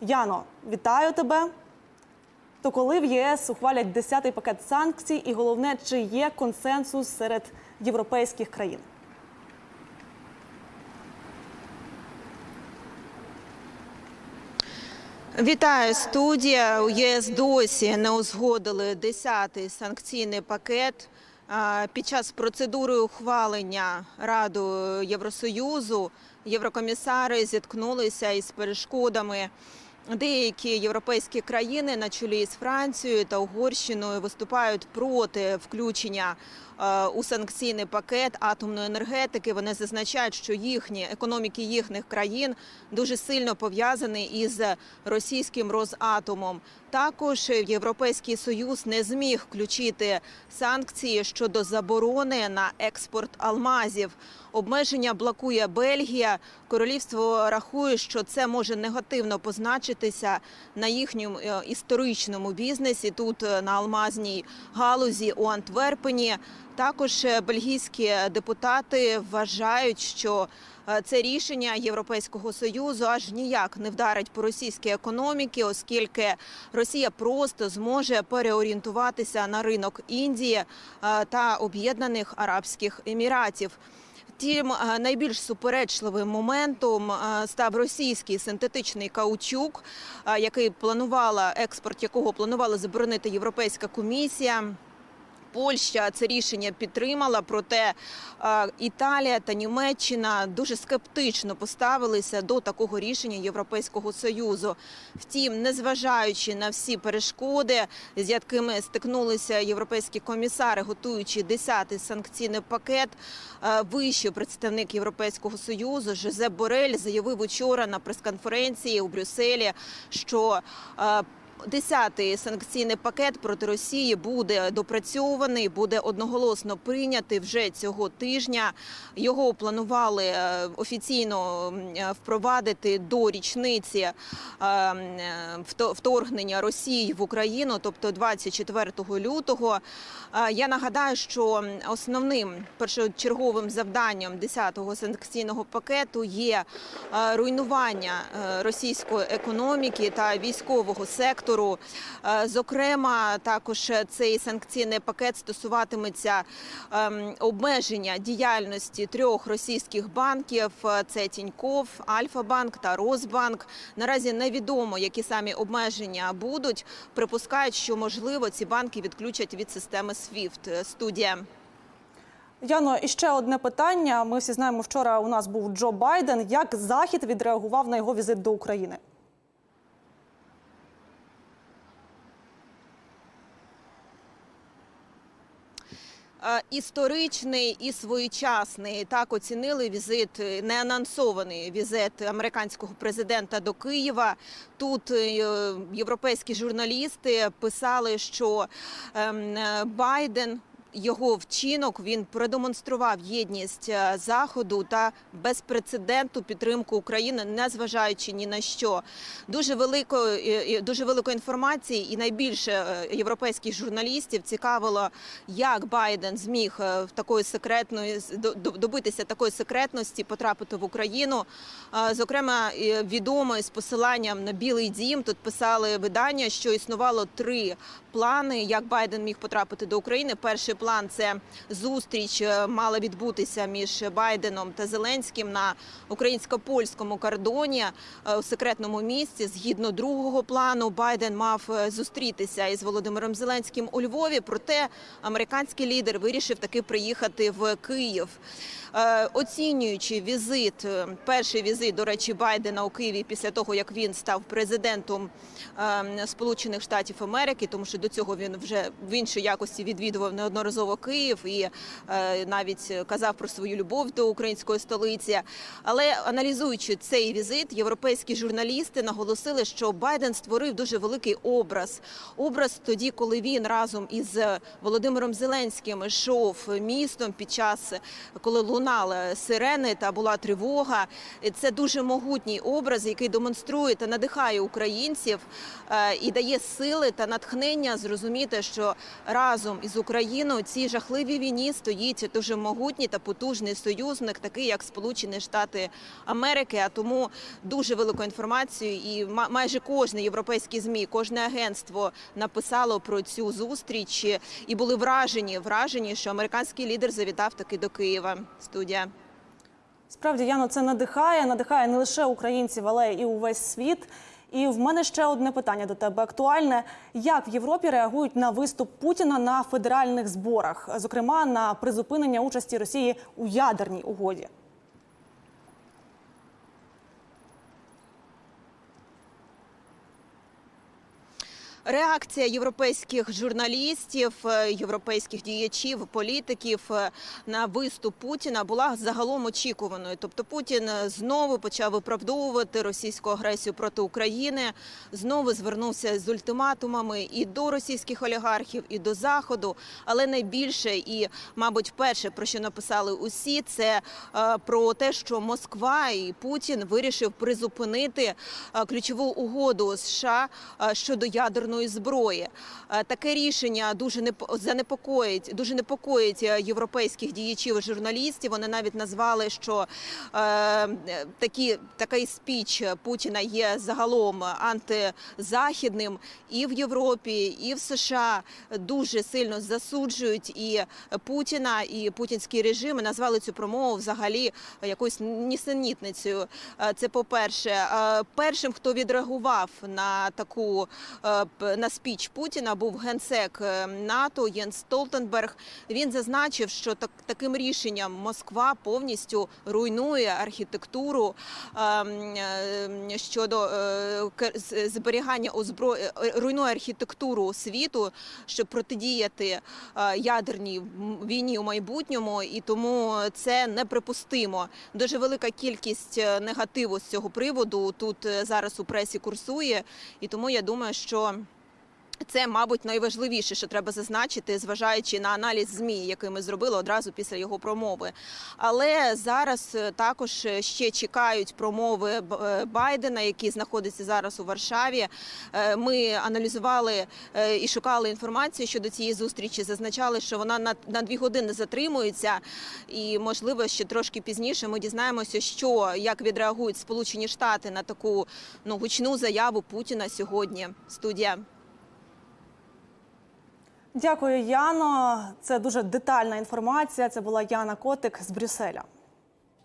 Яно, вітаю тебе. То коли в ЄС ухвалять 10-й пакет санкцій, і головне, чи є консенсус серед європейських країн? Вітаю студія. У ЄС досі не узгодили 10-й санкційний пакет. Під час процедури ухвалення Радою Євросоюзу єврокомісари зіткнулися із перешкодами. Деякі європейські країни на чолі з Францією та Угорщиною виступають проти включення е, у санкційний пакет атомної енергетики. Вони зазначають, що їхні економіки їхніх країн дуже сильно пов'язані із російським Росатомом. Також Європейський Союз не зміг включити санкції щодо заборони на експорт алмазів. Обмеження блокує Бельгія. Королівство рахує, що це може негативно позначитися на їхньому е, історичному бізнесі. Тут е, на алмазній галузі у Антверпені. Також е, бельгійські депутати вважають, що це рішення Європейського союзу аж ніяк не вдарить по російській економіці, оскільки Росія просто зможе переорієнтуватися на ринок Індії та Об'єднаних Арабських Еміратів. Втім, е, найбільш суперечливим моментом е, став російський синтетичний каучук, е, який планувала експорт, якого планувала заборонити Європейська комісія. Польща це рішення підтримала, проте е, Італія та Німеччина дуже скептично поставилися до такого рішення Європейського союзу. Втім, незважаючи на всі перешкоди, з якими стикнулися європейські комісари, готуючи 10-й санкційний пакет, е, вищий представник Європейського союзу Жозеп Борель заявив учора на прес-конференції у Брюсселі, що е, Десятий санкційний пакет проти Росії буде допрацьований, буде одноголосно прийнятий вже цього тижня. Його планували е, офіційно е, впровадити до річниці е, вторгнення Росії в Україну, тобто 24 лютого. Я нагадаю, що основним першочерговим завданням 10-го санкційного пакету є руйнування російської економіки та військового сектору. Е, Зокрема, також цей санкційний пакет стосуватиметься ем, обмеження діяльності трьох російських банків: Е, це Тіньков, Альфа-банк та Росбанк. Наразі невідомо, які самі обмеження будуть. Припускають, що можливо ці банки відключать від системи SWIFT. Е, Студія. Яно, і ще одне питання. Ми всі знаємо, вчора у нас був Джо Байден. Як Захід відреагував на його візит до України? Історичний і своєчасний так оцінили візит, е, неанонсований візит американського президента до Києва. Тут е, європейські журналісти писали, що ем, е, Байден. Його вчинок він продемонстрував єдність е, заходу та безпрецедентну підтримку України, незважаючи ні на що. Дуже великої дуже великої інформації, і найбільше е, європейських журналістів цікавило, як Байден зміг е, в такої секретної до- до- добитися такої секретності, потрапити в Україну. Зокрема, відомо з посиланням на Білий Дім тут писали видання, що існувало три плани, як Байден міг потрапити до України. Перший план це зустріч е, мала відбутися між Байденом та Зеленським на українсько-польському кордоні е, у секретному місці. Згідно другого плану, Байден мав е, зустрітися із Володимиром Зеленським у Львові. Проте американський лідер вирішив таки приїхати в Київ. Е, Оцінюючи візит, е, перший візит, до речі, Байдена у Києві після того, як він став президентом е, Сполучених Штатів Америки, тому що до цього він вже в іншій якості відвідував неодноразово Київ і навіть казав про свою любов до української столиці. Але аналізуючи цей візит, європейські журналісти наголосили, що Байден створив дуже великий образ. Образ тоді, коли він разом із Володимиром Зеленським йшов містом під час, коли лунав пролунали сирени та була тривога. Це дуже могутній образ, який демонструє та надихає українців е, і дає сили та натхнення зрозуміти, що разом із Україною цій жахливій війні стоїть дуже могутній та потужний союзник, такий як Сполучені Штати Америки. А тому дуже велику інформацію, і ма- майже кожне європейське змі, кожне агентство написало про цю зустріч і були вражені, вражені, що американський лідер завітав таки до Києва. Студія. Справді, Яно, це надихає, надихає не лише українців, але і увесь світ. І в мене ще одне питання до тебе актуальне: як в Європі реагують на виступ Путіна на федеральних зборах, зокрема на призупинення участі Росії у ядерній угоді? Реакція європейських журналістів, е, європейських діячів, політиків е, на виступ Путіна була загалом очікуваною. Тобто Путін е, знову почав виправдовувати російську агресію проти України, знову звернувся з ультиматумами і до російських олігархів, і до заходу. Але найбільше і, мабуть, перше про що написали усі, це про те, що Москва і Путін вирішив призупинити ключову угоду США щодо ядерної зброї. Е, Таке рішення дуже непо- занепокоїть, дуже непокоїть е, європейських діячів і журналістів. Вони навіть назвали, що е, такі такий спіч Путіна є загалом антизахідним і в Європі, і в США дуже сильно засуджують і Путіна, і путінський режим назвали цю промову взагалі якоюсь нісенітницею. Е, Це по-перше, Е, першим, хто відреагував на таку на спіч Путіна, був генсек е, НАТО Єнс Столтенберг. Він зазначив, що так таким рішенням Москва повністю руйнує архітектуру ем, е, щодо е, зберігання озбро... е, руйнує архітектуру світу, щоб протидіяти е, ядерній війні у майбутньому, і тому це неприпустимо. Дуже велика кількість негативу з цього приводу тут зараз у пресі курсує, і тому я думаю, що. Це, мабуть, найважливіше, що треба зазначити, зважаючи на аналіз змі, який ми зробили одразу після його промови. Але зараз е, також е, ще чекають промови е, Байдена, який знаходиться зараз у Варшаві. Ми аналізували і шукали інформацію щодо цієї зустрічі. Зазначали, що вона на, на дві години затримується, і можливо ще трошки пізніше ми дізнаємося, що як відреагують Сполучені Штати на таку ну гучну заяву Путіна сьогодні. Студія. Дякую, Яно. Це дуже детальна інформація. Це була Яна Котик з Брюсселя.